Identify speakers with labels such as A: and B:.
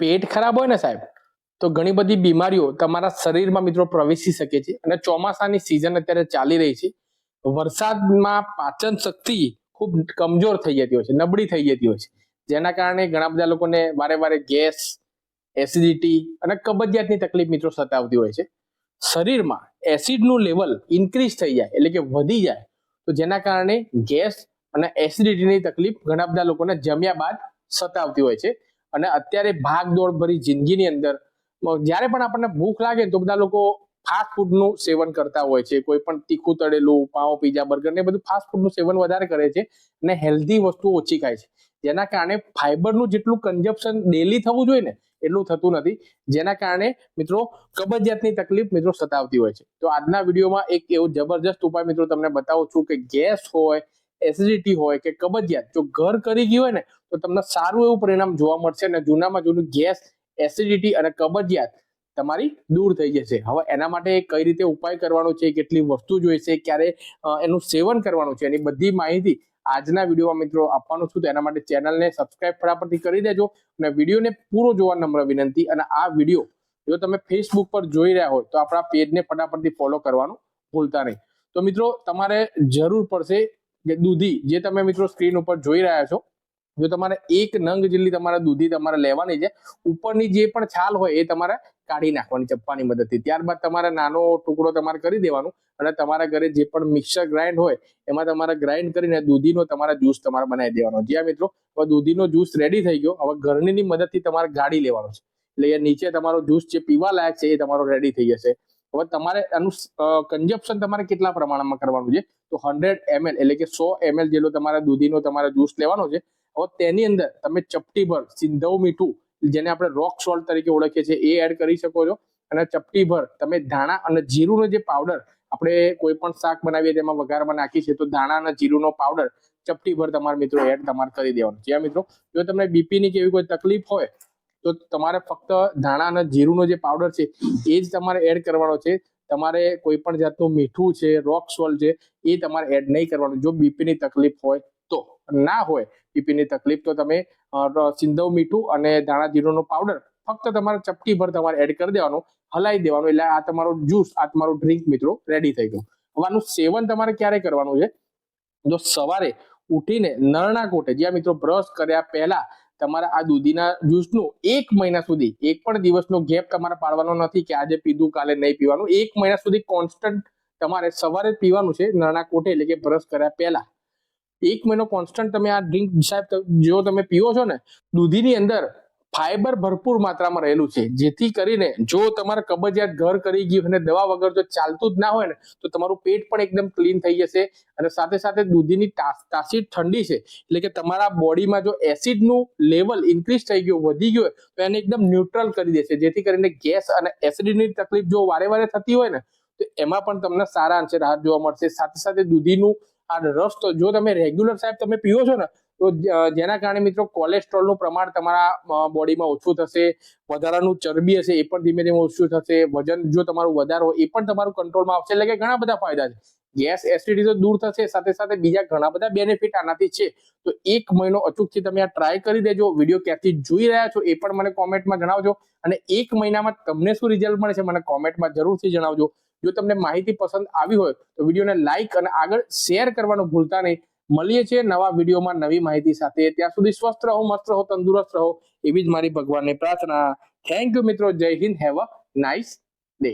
A: પેટ ખરાબ હોય ને સાહેબ, તો ઘણી બધી બીમારીઓ તમારા શરીરમાં મિત્રો પ્રવેશી શકે છે અને ચોમાસાની સિઝન અત્યારે ચાલી રહી છે. વરસાદમાં પાચન શક્તિ ખૂબ કમજોર થઈ જતી હોય છે, નબળી થઈ જતી હોય છે. જેના કારણે ઘણા બધા લોકોને વારે વારે ગેસ એસિડિટી અને કબજિયાતની તકલીફ મિત્રો સતાવતી હોય છે. શરીરમાં એસિડનું લેવલ ઇન્ક્રીઝ થઈ જાય, એટલે કે વધી જાય, તો જેના કારણે ગેસ અને એસિડિટીની તકલીફ ઘણા બધા લોકોને જમ્યા બાદ સતાવતી હોય છે. અને અત્યારે ભાગદોડ ભરી જિંદગીની અંદર જ્યારે પણ આપણને ભૂખ લાગે તો બધા લોકો ફાસ્ટ ફૂડનું સેવન કરતા હોય છે. કોઈ પણ તીખું તળેલું, પાઉં, પીઝા, બર્ગર ને બધું ફાસ્ટ ફૂડનું સેવન વધારે કરે છે અને હેલ્ધી વસ્તુઓ ઓછી ખાય છે. જેના કારણે ફાઈબરનું જેટલું કન્ઝપ્શન ડેલી થવું જોઈએ ને, એટલું થતું નથી. જેના કારણે મિત્રો કબજિયાતની તકલીફ મિત્રો સતાવતી હોય છે. તો આજના વિડીયોમાં એક એવો જબરજસ્ત ઉપાય મિત્રો તમને બતાવું છું કે ગેસ હોય એસિડિટી હોય કે કબજિયાત જો ઘર કરી ગયું હોય ને, તો તમને સારું એવું પરિણામ જોવા મળશે અને જૂનામાં જૂનું ગેસ એસિડિટી અને કબજિયાત તમારી દૂર થઈ જશે. હવે એના માટે કઈ રીતે ઉપાય કરવાનો છે, કેટલી વસ્તુ જોઈશે, ક્યારે એનું સેવન કરવાનું છે, એની બધી માહિતી આજના વિડીયોમાં મિત્રો આપવાનું છું. તો એના માટે ચેનલને સબસ્ક્રાઇબ ફટાફટથી કરી દેજો અને વિડીયોને પૂરો જોવા નમ્ર વિનંતી. અને આ વીડિયો જો તમે ફેસબુક પર જોઈ રહ્યા હોય, તો આપણા પેજને ફટાફટથી ફોલો કરવાનું ભૂલતા નહીં. તો મિત્રો, તમારે જરૂર પડશે કે દૂધી, જે તમે મિત્રો સ્ક્રીન ઉપર જોઈ રહ્યા છો, જો તમારે એક નંગ જેટલી તમારે દૂધી તમારે લેવાની છે, ઉપરની જે પણ છાલ હોય એ તમારે કાઢી નાખવાની ચપ્પાની મદદથી. ત્યારબાદ તમારે નાનો ટુકડો તમારે કરી દેવાનો અને તમારા ઘરે જે પણ મિક્સર ગ્રાઇન્ડ હોય, એમાં તમારે ગ્રાઇન્ડ કરીને દૂધીનો તમારા જ્યુસ તમારે બનાવી દેવાનો. જ્યાં મિત્રો, હવે દૂધીનો જ્યુસ રેડી થઈ ગયો, હવે ઘરની મદદથી તમારે ગાળી લેવાનો છે. એટલે નીચે તમારો જ્યુસ જે પીવા લાયક છે એ તમારો રેડી થઈ જશે. હવે તમારે આનું કન્ઝપ્શન તમારે કેટલા પ્રમાણમાં કરવાનું છે? તો હંડ્રેડ એમએલ એટલે કે સો એમએલ જેટલો તમારે દૂધીનો તમારે જ્યુસ લેવાનો છે. હવે તેની અંદર તમે ચપટીભર સિંધવ મીઠું, જેને આપણે રોક સોલ્ટ તરીકે ઓળખીએ છીએ, એ એડ કરી શકો છો. અને ચપટીભર તમે ધાણા અને જીરુંનો જે પાવડર આપણે કોઈ પણ શાક બનાવીએ તેમાં વઘારમાં નાખી છે તો ધાણા અને જીરુંનો પાવડર ચપટીભર તમારા મિત્રો એડ તમારે કરી દેવાનો છે. મિત્રો, જો તમને બીપીની કે એવી કોઈ તકલીફ હોય તો તમારે ફક્ત ધાણા અને જીરુંનો જે પાવડર છે, એ જ તમારે એડ કરવાનો છે. તમારે કોઈ પણ જાતનું મીઠું છે રોક સોલ્ટ છે, એ તમારે એડ નહીં કરવાનું. જો બીપીની તકલીફ હોય તો. ના હોય બીપીની તકલીફ તો તમે સિંધવ મીઠું અને ધાણા જીરુંનો પાવડર ફક્ત તમારે ચપટી ભર તમારે એડ કરી દેવાનું હલાવી દેવાનું. એટલે આ તમારો જ્યુસ આ તમારું ડ્રિંક મિત્રો રેડી થઈ ગયું. હવે આનું સેવન તમારે ક્યારે કરવાનું છે? જો સવારે ઉઠીને નરણા કોટે, જ્યાં મિત્રો બ્રશ કર્યા પહેલા તમારે આ દૂધીના જ્યુસનું એક મહિના સુધી, એક પણ દિવસનો ગેપ તમારે પાડવાનો નથી કે આજે પીધું, કાલે નહીં પીવાનું. એક મહિના સુધી કોન્સ્ટન્ટ તમારે સવારે પીવાનું છે, નાના કોટે એટલે કે બ્રશ કર્યા પહેલા. એક મહિનો કોન્સ્ટન્ટ તમે આ ડ્રિંક સાહેબ જો તમે પીવો છો ને, દૂધીની અંદર ફાઈબર ભરપૂર માત્રામાં રહેલું છે. જેથી કરીને જો તમારે કબજિયાત ઘર કરી ગયું અને દવા વગર જો ચાલતું જ ના હોય ને, તો તમારું પેટ પણ એકદમ ક્લીન થઈ જશે અને સાથે સાથે દૂધીની તા- તાસીર ઠંડી છે. એટલે કે તમારા બોડીમાં જો એસિડનું લેવલ ઇન્ક્રીઝ થઈ ગયું, વધી ગયું તો એને એકદમ ન્યુટ્રલ કરી દેશે. જેથી કરીને ગેસ અને એસિડની તકલીફ જો વારે વારે થતી હોય ને, તો એમાં પણ તમને સારા અંશે રાહત જોવા મળશે. સાથે સાથે દૂધીનું આ રસ તો જો તમે રેગ્યુલર સાહેબ તમે પીવો છો ને તો જેના કારણે મિત્રો કોલેસ્ટ્રોલનું પ્રમાણ તમારા બોડીમાં ઓછું થશે, વધારાનું ચરબી હશે એ પણ ધીમે ધીમે ઓછું થશે, વજન જો તમારું વધારો એ પણ તમારું કંટ્રોલમાં આવશે, એટલે કે ઘણા બધા ફાયદા છે. ગેસ એસિડિટી તો દૂર થશે, સાથે સાથે બીજા ઘણા બધા બેનિફિટ આનાથી છે. તો એક મહિનો અચૂકથી તમે આ ટ્રાય કરી દેજો વીડિયો ક્યાંથી જોઈ રહ્યા છો એ પણ મને કોમેન્ટમાં જણાવજો અને એક મહિનામાં તમને શું રિઝલ્ટ મળે છે મને કોમેન્ટમાં જરૂરથી જણાવજો. જો તમને માહિતી પસંદ આવી હોય તો વિડીયોને લાઈક અને આગળ શેર કરવાનું ભૂલતા નહીં. મળીએ છીએ નવા વિડીયોમાં નવી માહિતી સાથે. ત્યાં સુધી સ્વસ્થ રહો, મસ્ત રહો, તંદુરસ્ત રહો એવી જ મારી ભગવાનની પ્રાર્થના. થેન્ક યુ મિત્રો. Jai Hind. Have a nice day